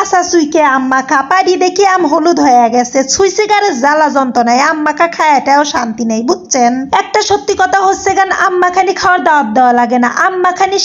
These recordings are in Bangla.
কাঁচা চুইকে পারি দেখি আম হলুদ হয়ে গেছে। গারে জ্বালা যন্ত্রণায় শান্তি নেই বুঝছেন? একটা সত্যি কথা হচ্ছে গান খাওয়ার দাওয়াত দেওয়া লাগে না।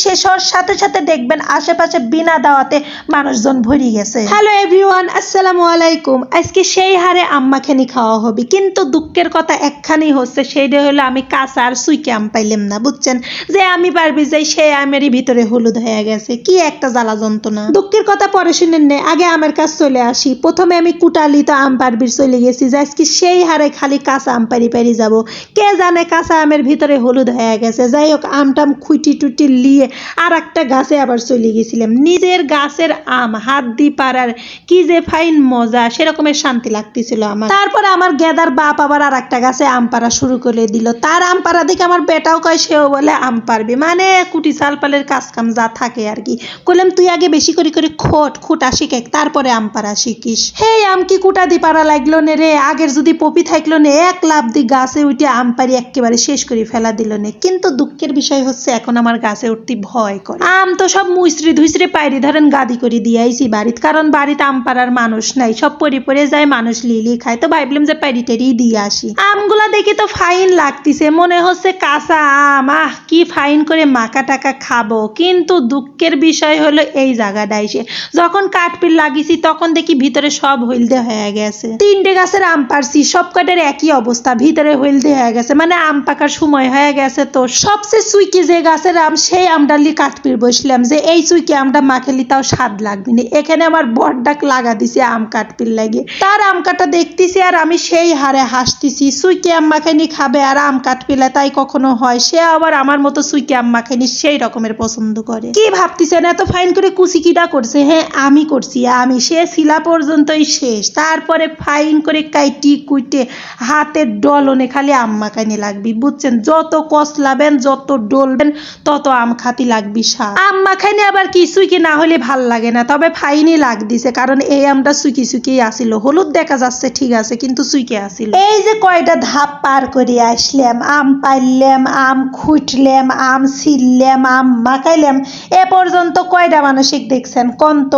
শেষ হওয়ার সাথে সাথে দেখবেন আশেপাশে বিনা দাওয়াতে মানুষজন ভরি গেছে। হ্যালো এভরিওয়ান আসসালামু আলাইকুম। আজকে সেই হারে আম মাখানি খাওয়া হবে। কিন্তু দুঃখের কথা একখানি হচ্ছে সেইটা হলো আমি কাঁচা আর সুইকে আম পাইলাম না বুঝছেন? যে আমি পারবি যে সেই আমেরই ভিতরে হলুদ হয়ে গেছে। কি একটা জ্বালা যন্ত্রণা। দুঃখের কথা পরে শুনেন নে আগে আমের কাছ চলে আসি। প্রথমে আমি কুটালি তো আম পারবির চলে গেছি। যে আজকে সেই হারে খালি কাঁচা আম পারি পারি যাব। কে জানে কাঁচা আমের ভিতরে হলুদ হয়ে গেছে। যাই হোক আমটাম খুঁটি টুটি লিয়ে আর একটা গাছে আবার চলে গেছিলাম। নিজের গাছের আম, হাত দি পারার কি যে ফাইন মজা, সেরকমের শান্তি লাগতেছিল আমার। তারপর আমার গেদার বাপ আবার আর একটা গাছে আম পাড়া শুরু করে দিল। তার আম পাড়া দেখে আমার বেটাও কয়, সেও বলে আম পারবি। মানে কুটি চাল পালের কাজ কাম যা থাকে আর কি। কইলাম, তুই আগে বেশি করে করে খোট, খুঁটা শিখে তারপরে আম পাড়া শিখিস হে আম কি কুটা দি পারা লাগল নে রে? আগের যদি পপি থাকল নে এক লাভ দি গাছে উঠে আম পারি একেবারে শেষ করে ফেলা দিল নে। কিন্তু দুঃখের বিষয় হচ্ছে এখন আমার গাছে উঠতে ভয় করে। আম তো সব মুইসরি ধুইসরি পাইরি ধরেন গাদি করে দিয়ে আইছি বাড়িতে কারণ বাড়িতে আম পাড়ার মানুষ নাই। সব পরি পরে যায় মানুষ লিলি খায়। তো ভাবলাম যে পাইরি টেরি দিয়ে আসি। আমগুলা দেখে তো ফাইন লাগতিছে মনে হচ্ছে কাঁচা আম। আহ কি ফাইন করে মাকা টাকা খাব। কিন্তু দুঃখের বিষয় হলো এই জায়গাটা এসে যখন কাঠপিল লাগিয়েছি তখন দেখি ভিতরে সব হইলদে হয়ে গেছে। তিনটে গাছের আম পারছি, সব কাঠের একই অবস্থা, ভিতরে হইলদে হয়ে গেছে। মানে আম পাকার সময় হয়ে গেছে তো। সবচেয়ে সুইকি যে গাছের আম, সেই আমডালি কাঠপিল বসলাম যে, এই সুইকি আমটা মাখেলি তাও স্বাদ লাগবে না। এখানে আমার বড়ডাক লাগা দিছে আম কাঠপিল লাগে। তার আম কাটা দেখতেছি আর আমি সেই হারে হাসতেছি, সুইকি আম মাখানি খাবে আর আম কাঠপিলা তাই কখনো হয়। সে আবার আমার মতো সুইকি আম মাখানি, সেই রকমের পছন্দ করে। কি ভাবতেছেন? এত ফাইন করে কুচি কিটা করছে হ্যাঁ আমি করছি। আমি সে শিলা পর্যন্তই শেষ। তারপরে ফাইন করে কাইটি কুইটে হাতের ডলনে খালি আম মাখানি লাগবি, বুঝছেন? যত কসলাবেন, যত ডলবেন, তত আম খাতি লাগবি স্বাদ আম মাখানি আবার কি সুইকি? না হলে ভালো লাগে না। তবে ফাইনই লাগ দিছে কারণ এই আমটা সুইকি সুইকি আসিল। হলুদ দেখা যাচ্ছে, ঠিক আছে, কিন্তু সুইকে আসিল। এই যে কয়টা ধাপ পার করে আসলাম, আম পাইলাম, আম খুঁটলাম, আম ছিললাম, আম মাখাইলাম, এ পর্যন্ত কয়টা মানসিক দেখছেন? কন্ত,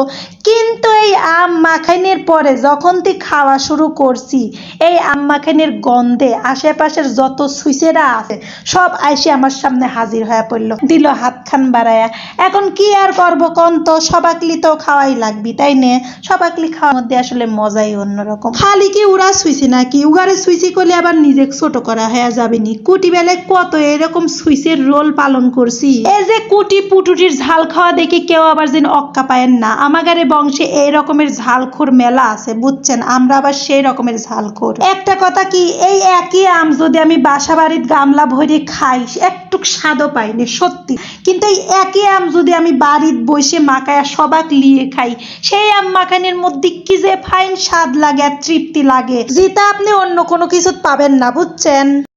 কিন্তু এই আম মাখাইনের পরে যখন তুই খাওয়া শুরু করছি, এই আম মাখাইনের গন্ধে আশেপাশের যত সুইচেরা আছে, সব আইসে আমার সামনে হাজির হয়ে পড়ল। দিল হাতখান বাড়ায়া, এখন কি আর করব কন্ত সবাকলি তো খাওয়াই লাগবি, তাই নে? সবাকলি খাওয়ার মধ্যে আসলে মজাই অন্যরকম। খালি কি উড়া সুইছি নাকি? উগারে সুইছি করলে আবার নিজে ছোট করা হয়ে যাবে নি। কুটি বেলায় কত এরকম সুইসের রোল পালন করছি? এই যে কুটি পুটুটির ঝাল খাওয়া দেখে কেউ আবার যেন অক্কা পায়েন না। আমাগারে বংশে এই রকমের ঝালখোর মেলা আছে, বুঝছেন? আমরা আবার সেই রকমের ঝালখোর। একটা কথা কি, এই একই আম যদি আমি বাসা বাড়ির গামলা ভরে খাই একটু স্বাদও পাইনি সত্যি। কিন্তু এই একই আম যদি আমি বাড়ির বসে মাখায় সবাক লিয়ে খাই, সেই আম মাখানির মধ্যে কি যে ফাইন স্বাদ লাগে আর তৃপ্তি লাগে, যেটা আপনি অন্য কোনো কিছু পাবেন না, বুঝছেন?